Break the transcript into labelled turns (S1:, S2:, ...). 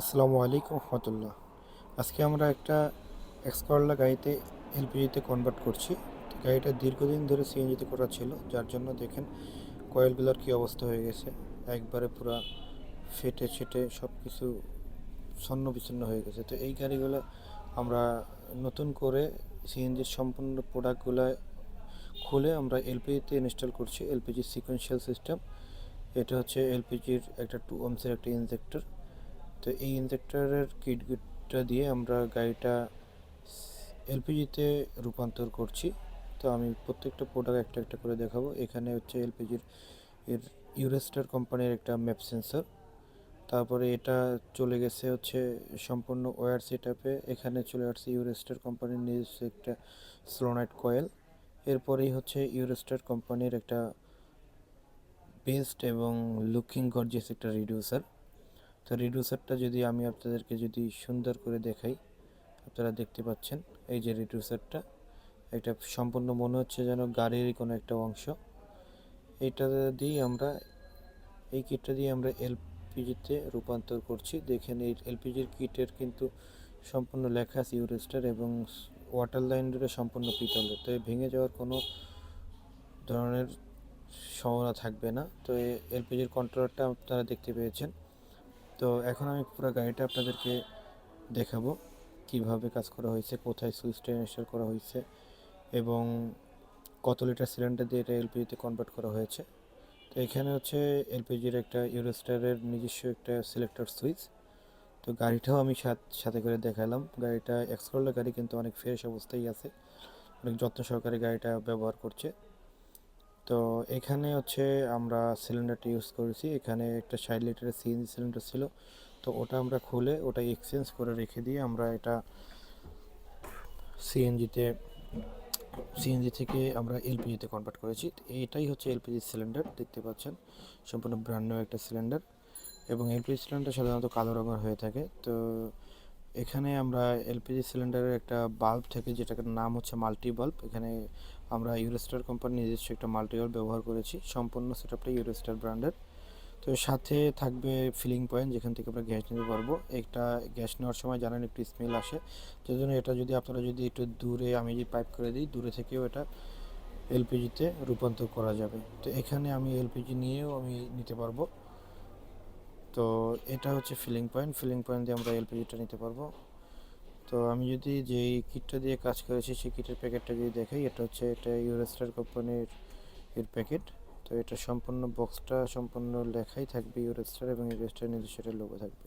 S1: আসসালামু আলাইকুম রহমতুল্লাহ। আজকে আমরা একটা এক্সকরলা গাড়িতে এলপিজিতে কনভার্ট করছি। গাড়িটা দীর্ঘদিন ধরে সিএনজিতে করা ছিল, যার জন্য দেখেন কয়েলগুলোর কী অবস্থা হয়ে গেছে। একবারে পুরো ফেটে ছেটে সব কিছু ছন্ন বিচ্ছিন্ন হয়ে গেছে। তো এই গাড়িগুলো আমরা নতুন করে সিএনজির সম্পূর্ণ প্রোডাক্টগুলো খুলে আমরা এলপিজিতে ইনস্টল করছি, এলপিজি সিকোয়েন্সিয়াল সিস্টেম এটা হচ্ছে এলপিজির একটা টু ওমসের একটা ইনজেক্টর তো এই ইনজেক্টরের কিটটা দিয়ে আমরা গাড়িটা এলপিজিতে রূপান্তর করছি। তো আমি প্রত্যেকটা প্রোডাক্ট একটা একটা করে দেখাবো। এখানে হচ্ছে এলপিজির এর ইউরেস্টার কোম্পানির একটা ম্যাপ সেন্সর তারপরে এটা চলে গেছে হচ্ছে সম্পূর্ণ ওয়্যার সেটআপে এখানে চলে আসছে ইউরেস্টার কোম্পানির নিজস্ব একটা স্লোনাইট কয়েল এরপরেই হচ্ছে ইউরেস্টার কোম্পানির একটা বেস্ট এবং লুকিং গর্জিয়াস একটা রিডিউসার তো রিডিউসারটা যদি আমি আপনাদেরকে যদি সুন্দর করে দেখাই, আপনারা দেখতে পাচ্ছেন, এই যে রিডিউসারটা এটা সম্পূর্ণ মনে হচ্ছে যেন গাড়িরই কোনো একটা অংশ। এটা দিয়ে আমরা, এই কিটটা দিয়ে আমরা এলপিজিতে রূপান্তর করছি। দেখেন, এই এলপিজির কিটের কিন্তু সম্পূর্ণ লেখা আছে ইউরেস্টার এবং ওয়াটার লাইনের সম্পূর্ণ পিতলের তো ভেঙে যাওয়ার কোনো ধরনের সম্ভাবনা থাকবে না। তো এলপিজির কন্ট্রোলারটা আপনারা দেখতে পেয়েছেন। তো এখন আমি পুরো গাড়িটা আপনাদেরকে দেখাবো কীভাবে কাজ করা হয়েছে, কোথায় সুইচটা ইনস্টল করা হয়েছে এবং কত লিটার সিলিন্ডার দিয়ে এটা এলপিজিতে কনভার্ট করা হয়েছে। তো এখানে হচ্ছে এলপিজির একটা ইউরোস্টারের নিজস্ব একটা সিলেক্টর সুইচ তো গাড়িটাও আমি সাথে করে দেখালাম। গাড়িটা এক্সকরলা গাড়ি কিন্তু অনেক ফ্রেশ অবস্থায় আছে। অনেক যত্ন সহকারে গাড়িটা ব্যবহার করছে। তো এখানে হচ্ছে আমরা সিলিন্ডারটা ইউজ করেছি। এখানে একটা ষাট লিটারের সিএনজি সিলিন্ডার ছিল। তো ওটা আমরা খুলে ওটা এক্সচেঞ্জ করে রেখে দিয়ে আমরা এটা সিএনজিতে সিএনজি থেকে আমরা এলপিজিতে কনভার্ট করেছি। এটাই হচ্ছে এলপিজি সিলিন্ডার দেখতে পাচ্ছেন? সম্পূর্ণ ব্র্যান্ড একটা সিলিন্ডার এবং এলপিজি সিলিন্ডার সাধারণত কালো রঙের হয়ে থাকে। তো এখানে আমরা এলপিজি সিলিন্ডারের একটা বাল্ব থেকে যেটার নাম হচ্ছে মাল্টি বাল্ব এখানে আমরা ইউরেস্টার কোম্পানির নিজস্ব একটা মাল্টি বাল্ব ব্যবহার করেছি, সম্পূর্ণ সেটআপটা ইউরেস্টার ব্র্যান্ডের তো সাথে থাকবে ফিলিং পয়েন্ট যেখান থেকে আমরা গ্যাস নিতে পারব। একটা গ্যাস নেওয়ার সময় জানেন একটু স্মেল আসে তো জন্য এটা যদি আপনারা যদি একটু দূরে, আমি যদি পাইপ করে দিই, দূরে থেকেও এটা এলপিজিতে রূপান্তর করা যাবে। তো এখানে আমি এলপিজি নিয়েও আমি নিতে পারব। তো এটা হচ্ছে ফিলিং পয়েন্ট ফিলিং পয়েন্ট দিয়ে আমরা এলপিজিটা নিতে পারব। তো আমি যদি যেই কিটটা দিয়ে কাজ করেছি, সেই কিটের প্যাকেটটা যদি দেখাই, এটা হচ্ছে এটা ইউরেস্টার কোম্পানির এর প্যাকেট তো এটা সম্পূর্ণ বক্সটা সম্পূর্ণ লেখাই থাকবে ইউরেস্টার এবং ইউরেস্টার নিজস্ব লোগো থাকবে।